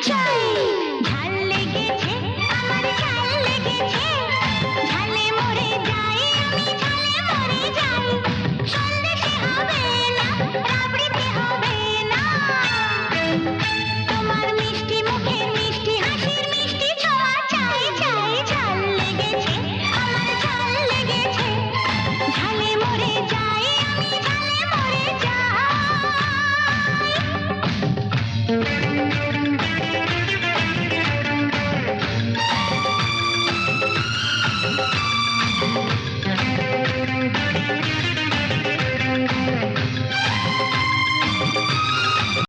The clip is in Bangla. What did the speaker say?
China!